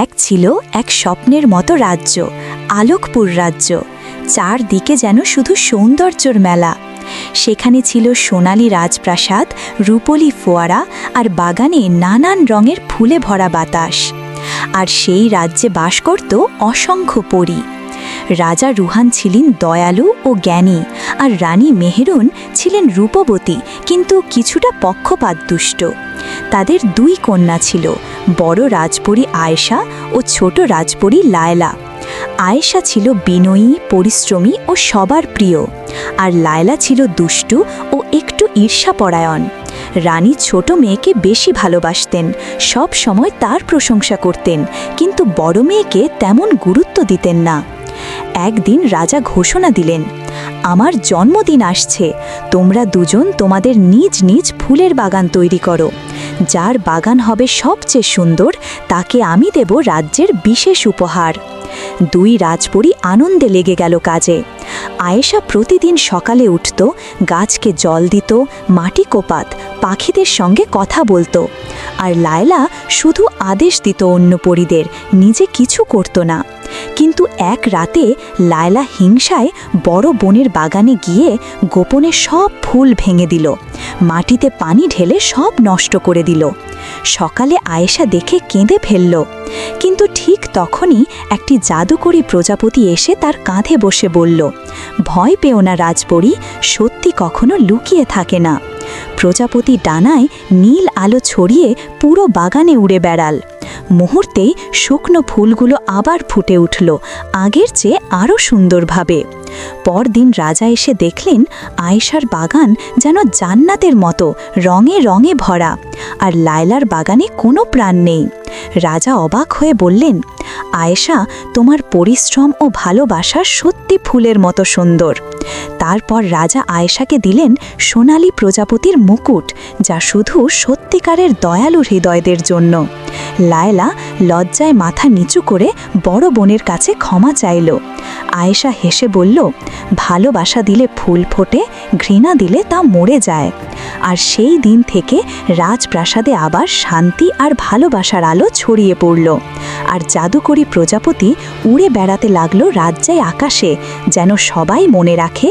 এক ছিল এক স্বপ্নের মতো রাজ্য, আলোকপুর রাজ্য, চারদিকে যেন শুধু সৌন্দর্যর মেলা। সেখানে ছিল সোনালী রাজপ্রাসাদ, রূপলি ফোয়ারা আর বাগানে নানান রঙের ফুলে ভরা বাতাস। আর সেই রাজ্যে বাস করত অসংখ্য পরী। রাজা রুহান ছিলেন দয়ালু ও জ্ঞানী, আর রানী মেহেরুন ছিলেন রূপবতী, কিন্তু কিছুটা পক্ষপাত দুষ্ট তাদের দুই কন্যা ছিল, বড় রাজপরী আয়েশা ও ছোট রাজপরী লায়লা। আয়েশা ছিল বিনয়ী, পরিশ্রমী ও সবার প্রিয়, আর লায়লা ছিল দুষ্টু ও একটু ঈর্ষাপরায়ণ। রানী ছোট মেয়েকে বেশি ভালোবাসতেন, সব সময় তার প্রশংসা করতেন, কিন্তু বড় মেয়েকে তেমন গুরুত্ব দিতেন না। একদিন রাজা ঘোষণা দিলেন, আমার জন্মদিন আসছে, তোমরা দুজন তোমাদের নিজ নিজ ফুলের বাগান তৈরি করো যার বাগান হবে সবচেয়ে সুন্দর, তাকে আমি দেব রাজ্যের বিশেষ উপহার। দুই রাজপরী আনন্দে লেগে গেল কাজে। আয়েশা প্রতিদিন সকালে উঠত, গাছকে জল দিত, মাটি কোপাত, পাখিদের সঙ্গে কথা বলতো। আর লায়লা শুধু আদেশ দিত অন্য পরীদের নিজে কিছু করত না। কিন্তু এক রাতে লায়লা হিংসায় বড় বনের বাগানে গিয়ে গোপনে সব ফুল ভেঙে দিল। মাটিতে পানি ঢেলে সব নষ্ট করে দিল। সকালে আয়েশা দেখে কেঁদে ফেলল। কিন্তু ঠিক তখনই একটি জাদুকরী প্রজাপতি এসে তার কাঁধে বসে বলল, ভয় পেও না রাজপরী সত্যি কখনো লুকিয়ে থাকে না। প্রজাপতি ডানায় নীল আলো ছড়িয়ে পুরো বাগানে উড়ে বেড়াল। মুহূর্তেই শুকনো ফুলগুলো আবার ফুটে উঠল, আগের চেয়ে আরও সুন্দরভাবে। পরদিন রাজা এসে দেখলেন আয়েশার বাগান যেন জান্নাতের মতো, রঙে রঙে ভরা, আর লায়লার বাগানে কোনো প্রাণ নেই। রাজা অবাক হয়ে বললেন, আয়েশা, তোমার পরিশ্রম ও ভালোবাসা সত্যি ফুলের মতো সুন্দর। তারপর রাজা আয়েশাকে দিলেন সোনালী প্রজাপতির মুকুট, যা শুধু সত্যিকারের দয়ালু হৃদয়দের জন্য। লায়লা লজ্জায় মাথা নিচু করে বড় বোনের কাছে ক্ষমা চাইল। আয়েশা হেসে বলল, ভালোবাসা দিলে ফুল ফোটে, ঘৃণা দিলে তা মরে যায়। আর সেই দিন থেকে রাজপ্রাসাদে আবার শান্তি আর ভালোবাসার আলো ছড়িয়ে পড়ল। আর জাদুকরী প্রজাপতি উড়ে বেড়াতে লাগল রাজ্যায় আকাশে, যেন সবাই মনে রাখে